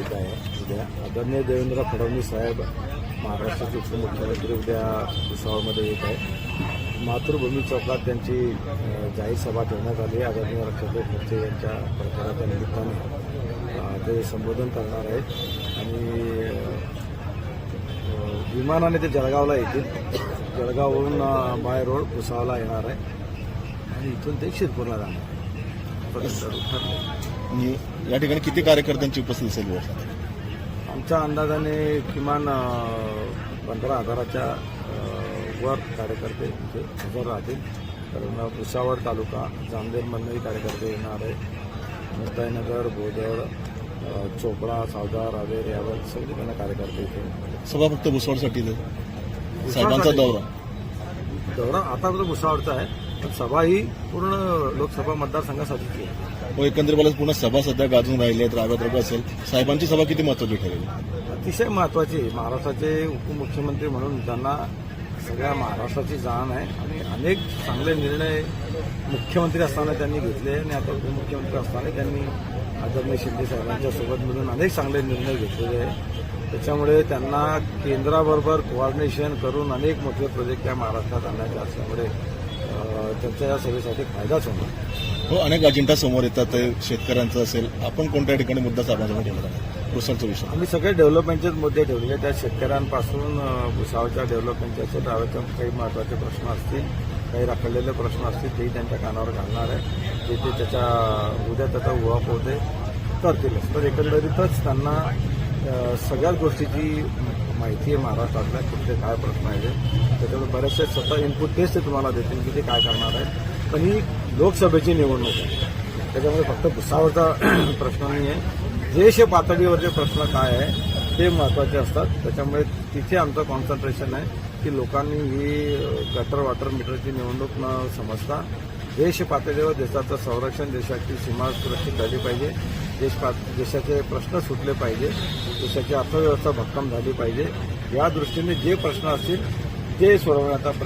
उद्या आदरणीय देवेंद्र फडणवीस साहेब महाराष्ट्राचे उपमुख्यमंत्री उद्या भुसावळमध्ये येत आहे मातृभूमी चौकात त्यांची जाहीर सभा ठेवण्यात आली आदरणीय रक्षाताई खडसे यांच्या प्रचाराच्या निमित्ताने ते संबोधन करणार आहेत. आणि विमानाने ते जळगावला येतील. जळगावहून बाय रोड भुसावळला येणार आहे. आणि इथून ते शिरपूरला जाणार पर्यंत ठरलं आणि या ठिकाणी किती कार्यकर्त्यांची उपस्थिती असेल आमच्या अंदाजाने किमान पंधरा हजाराच्या वर कार्यकर्ते इथे हजर राहतील. कारण भुसावळ तालुका जामनेरमधनंही कार्यकर्ते येणार आहे मुक्ताईनगर बोदळ अ, चोपडा सावदा रावेर यावर सगळे त्यांना कार्यकर्ते इथे आहेत. सभा फक्त. साहेबांचा दौरा. दौरा आता भुसावळचा आहे. सभा ही पूर्ण लोकसभा मतदारसंघासाठीची आहे. व एकंदरीत बोलत पुन्हा सभा सध्या गाजून राहिली आहेत राव्यात रग असेल. साहेबांची सभा किती महत्वाची ठरेल? अतिशय महत्वाची आहे. महाराष्ट्राचे उपमुख्यमंत्री म्हणून त्यांना सगळ्या महाराष्ट्राची जाण आहे आणि अनेक चांगले निर्णय मुख्यमंत्री असताना त्यांनी घेतले आणि आता उपमुख्यमंत्री असताना त्यांनी आदरणीय शिंदे साहेबांच्या सोबत मिळून अनेक चांगले निर्णय घेतलेले आहे त्याच्यामुळे त्यांना केंद्राबरोबर कोऑर्डिनेशन करून अनेक मोठे प्रोजेक्ट या महाराष्ट्रात आणायचे असल्यामुळे त्यांच्या या सभेसाठी फायदाच होणार हो अनेक अजेंडा समोर येतात ते शेतकऱ्यांचं असेल. आपण कोणत्या ठिकाणी मुद्दा ठेवला आहे पुरसाचा विषय. आम्ही सगळे डेव्हलपमेंटचेच मुद्दे आहेत. त्या शेतकऱ्यांपासून भुसावळच्या डेव्हलपमेंटचे असेल रावेच्या काही महत्त्वाचे प्रश्न असतील काही रखडलेले प्रश्न असतील तेही त्यांच्या कानावर घालणार आहे ते ते त्याच्या उद्या त्याचा उहापोह ते करतीलच. तर एकंदरीतच त्यांना सगळ्याच गोष्टीची माहिती आहे महाराष्ट्रातल्या कुठले काय प्रश्न आहेत त्याच्यामुळे बरेचसे स्वतः इनपुट तेच ते तुम्हाला देतील की ते काय करणार आहे पण ही लोकसभेची निवडणूक आहे. त्याच्यामुळे फक्त भुसावरचा प्रश्न नाही आहे. देश पातळीवरचे प्रश्न काय आहे ते महत्त्वाचे असतात. त्याच्यामुळे तिथे आमचं कॉन्सन्ट्रेशन आहे की लोकांनी ही गटर वॉटर मीटरची निवडणूक न समजता देश पातळीवर देशाचं संरक्षण देशाची सीमा सुरक्षित झाली पाहिजे. देश देशाचे प्रश्न सुटले पाहिजे. देशाची अर्थव्यवस्था भक्कम झाली पाहिजे. या दृष्टीने जे प्रश्न असतील ते सोडवण्याचा प्रयत्न